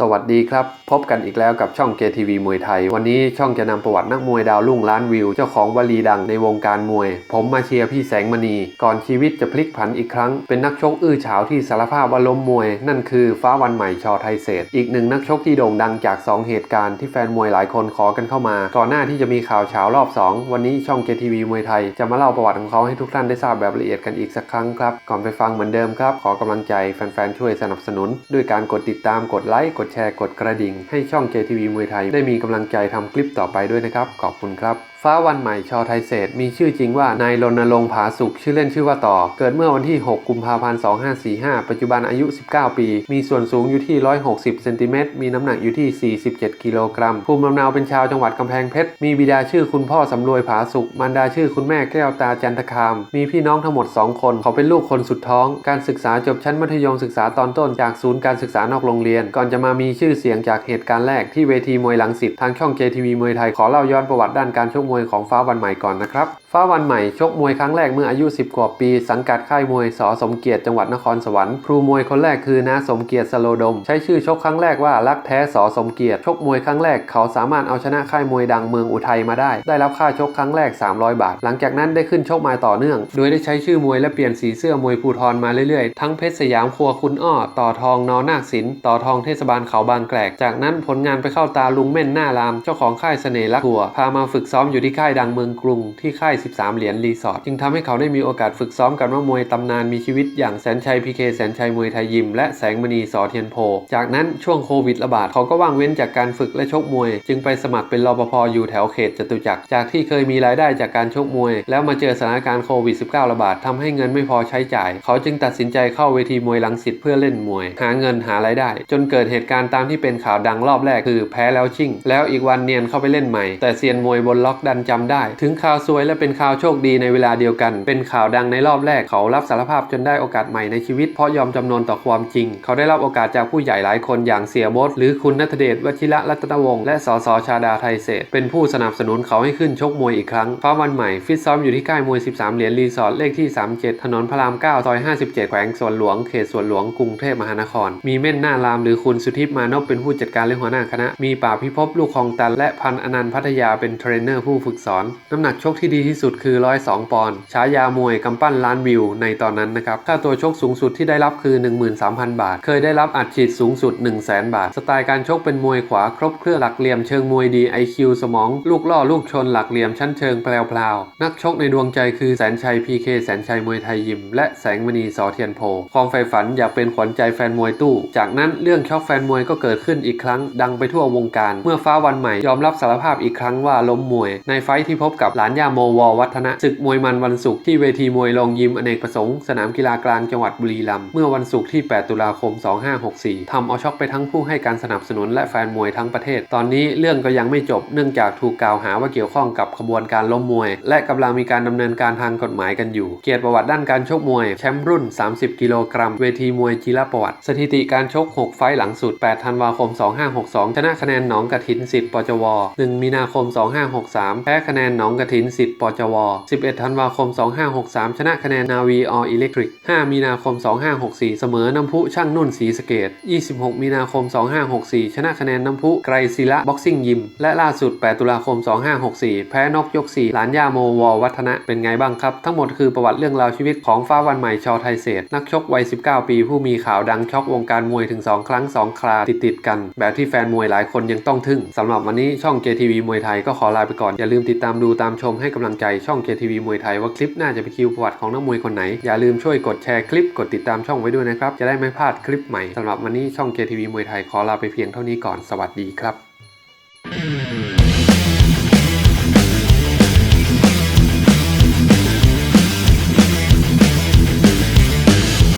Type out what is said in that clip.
สวัสดีครับ พบกันอีกแล้วกับช่อง JTV มวยไทย วันนี้ช่องจะนำประวัตินักมวยดาวรุ่งล้านวิว เจ้าของวลีดังในวงการมวย ผมมาเชียร์พี่แสงมณี ก่อนชีวิตจะพลิกผันอีกครั้ง เป็นนักชกอื้อฉาวที่สารภาพว่าล้มมวย นั่นคือฟ้าวันใหม่ชอไทยเศษ อีกหนึ่งนักชกที่โด่งดังจาก 2 เหตุการณ์ที่แฟนมวยหลายคนขอกันเข้ามา ก่อนหน้าที่จะมีข่าวเฉารอบ 2 วันนี้ช่อง JTV มวยไทย จะมาเล่าประวัติของเขาให้ทุกท่านได้ทราบแบบละเอียดกันอีกสักครั้งครับก่อนไปฟังเหมือนเดิมครับขอกำลังใจแฟนๆช่วยสนับสนุน ด้วยการกดติดตามกดไลค์กดดแชร์ กดกระดิ่ง ให้ช่อง JTV มวยไทย ได้มีกำลังใจทำคลิปต่อไปด้วยนะครับ ขอบคุณครับฟ้าวันใหม่ชอไทยเศษ มีชื่อจริงว่านายรณรงค์ผาสุขชื่อเล่นชื่อว่าต่อ เกิดเมื่อวันที่ 6 กุมภาพันธ์ 2545 ปัจจุบันอายุ 19 ปี มีส่วนสูงอยู่ที่ 160 เซนติเมตร มีน้ำหนักอยู่ที่ 47 กิโลกรัม ภูมิลำเนาเป็นชาวจังหวัดกำแพงเพชร มีบิดาชื่อคุณพ่อสำรวยผาสุข มารดาชื่อคุณแม่แก้วตาจันทคาม มีพี่น้องทั้งหมด 2 คน เขาเป็นลูกคนสุดท้อง การศึกษาจบชั้นมัธยมศึกษาตอนต้นจากศูนย์การศึกษานอกโรงเรียน ก่อนจะมามีชื่อเสียงจากเหตุการณ์แรกที่เวทีมวยหลังสิตทางช่อง JTV มวยไทยขอเล่าย้อนประวัติด้านการชกมวยของฟ้าวันใหม่ก่อนนะครับ ฟ้าวันใหม่ชกมวยครั้งแรกเมื่ออายุ 10 กว่าปี สังกัดค่ายมวยสอสมเกียรติจังหวัดนครสวรรค์ครูมวยคนแรกคือนาสมเกียรติสโลดม ใช้ชื่อชกครั้งแรกว่ารักแท้สอสมเกียรติชกมวยครั้งแรกเขาสามารถเอาชนะค่ายมวยดังเมืองอุทัยมาได้ ได้รับค่าชกครั้งแรก 300 บาท หลังจากนั้นได้ขึ้นชกมาต่อเนื่อง โดยได้ใช้ชื่อมวยและเปลี่ยนสีเสื้อมวยภูทรมาเรื่อยๆ ทั้งเพชรสยามครัวคุณอ้อต่อทองนอนาคศิลป์ต่อทองเทศบาลเขาบางแกลก จากนั้นผลงานไปเข้าตาลุงเม่นหน้าราม เจ้าของค่ายเสน่ห์รักทัวร์พามาฝึกซ้อมอยู่ที่ค่ายดังเมืองกรุง ที่ค่าย 13 เหรียญรีสอร์ท จึงทำให้เขาได้มีโอกาสฝึกซ้อมกับนักมวยตำนานมีชีวิตอย่างแสนชัยพีเคแสนชัยมวยไทยยิม และแสงมณีสอเทียนโพ จากนั้นช่วงโควิดระบาดเขาก็ว่างเว้นจากการฝึกและชกมวย จึงไปสมัครเป็นรปภอยู่แถวเขตจตุจักร จากที่เคยมีรายได้จากการชกมวย แล้วมาเจอสถานการณ์โควิด -19 ระบาดทำให้เงินไม่พอใช้จ่าย เขาจึงตัดสินใจเข้าเวทีมวยลังสิตเพื่อเล่นมวย หาเงินหารายได้ จนเกิดเหตุการณ์ตามที่เป็นข่าวดังรอบแรกคือแพ้แล้วชิ่ง แล้วอีกวันเนียนเข้าไปเล่นใหม่ แต่เซียนมวยบนล็อกดันจำได้ ถึงข่าวซวยและเป็นข่าวโชคดีในเวลาเดียวกัน เป็นข่าวดังในรอบแรกเขารับสารภาพจนได้โอกาสใหม่ในชีวิตเพราะยอมจำนนต่อความจริง เขาได้รับโอกาสจากผู้ใหญ่หลายคนอย่างเสียบดหรือคุณนัทเดชวชิระรัตนวงศ์และสสชาดาไทยเศษเป็นผู้สนับสนุนเขาให้ขึ้นชกมวยอีกครั้งฟ้าวันใหม่ฟิตซ้อมอยู่ที่ค่ายมวย 13 เหรียญรีสอร์ทเลขที่ 37 ถนนพระราม 9 ซอย 57 แขวงสวนหลวงเขตสวนหลวงกรุงเทพมหานคร มีเม่นหน้ารามหรือคุณสุทิพย์มานพเป็นผู้จัดการและหัวหน้าคณะ มีป่าพิภพลูกคลองตัน และพันอนันต์พัทยาเป็นเทรนเนอร์ผู้ฝึกสอน น้ำหนักชกที่ดีที่สุดคือ 102 ปอนด์ฉายามวยกำปั้นล้านวิวในตอนนั้นนะครับค่าตัวชกสูงสุดที่ได้รับคือ 13,000 บาท เคยได้รับอัดฉีดสูงสุด 1 0 0 0 0แบาท สไตล์การชกเป็นมวยขวาครบเครื่องหลักเหลี่ยมเชิงมวยดี IQ สมอง ลูกล่อลูกชนหลักเหลี่ยมชั้นเชิงแพลวๆนักชกในดวงใจคือแสนชัย PK แสนชัยมวยไทยยิม และแสงมณีสอเทียนโพความใฝ่ฝันอยากเป็นขวัญใจแฟนมวยตู้ จากนั้นเรื่องชอกแฟนมวยก็เกิดขึ้นอีกครั้ง ดังไปทั่ววงการ เมื่อฟ้าวันใหม่ยอมรับสารภาพอีกครั้งว่าล้มมวย ในไฟที่พบกับหลานย่าโมววัฒนะศึกมวยมันวันศุกร์ที่เวทีมวยโรงยิมอเนกประสงค์สนามกีฬากลางจังหวัดบุรีรัมย์เมื่อวันศุกร์ที่ 8 ตุลาคม 2564 ทำเอาช็อกไปทั้งผู้ให้การสนับสนุนและแฟนมวยทั้งประเทศ ตอนนี้เรื่องก็ยังไม่จบเนื่องจากถูกกล่าวหาว่าเกี่ยวข้องกับขบวนการล้มมวย และกำลังมีการดำเนินการทางกฎหมายกันอยู่ เกียรติประวัติด้านการชกมวยแชมป์รุ่น 30 กิโลกรัม เวทีมวยจีรประวัติ สถิติการชก 6 ไฟหลังสุด8 ธันวาคม 2562 ชนะคะแนนหนองกระถินสิทธิ์ปจว 1 มีนาคม 2563 แพ้คะแนนหนองกระถินสิทธิ์ปจว 11 ธันวาคม 2563 ชนะคะแนนนาวีออิเล็กทริก 5 มีนาคม 2564 เสมอน้ำพุช่างนุ่นศรีสเกด26 มีนาคม 2564 ชนะคะแนนน้ำพุไกรศิละบ็อกซิ่งยิม และล่าสุด 8 ตุลาคม 2564 แพ้นกยก 4 หลานย่าโมววัฒนะเป็นไงบ้างครับ ทั้งหมดคือประวัติเรื่องราวชีวิตของฟ้าวันใหม่ชอไทยเศษนักชกวัย 19 ปี ผู้มีข่าวดังช็อกวงการมวยถึง 2 ครั้ง 2 คราติดติดๆกัน แบบที่แฟนมวยหลายคนยังต้องทึ่งสำหรับวันนี้ช่อง JTV มวยไทยก็ขอลาไปก่อน อย่าลืมติดตามดูตามชมให้กำลังใจช่อง JTV มวยไทยว่าคลิปหน้าจะไปคิวประวัติของนักมวยคนไหน อย่าลืมช่วยกดแชร์คลิปกดติดตามช่องไว้ด้วยนะครับ จะได้ไม่พลาดคลิปใหม่สำหรับวันนี้ช่อง JTV มวยไทยขอลาไปเพียงเท่านี้ก่อนสวัสดีครับ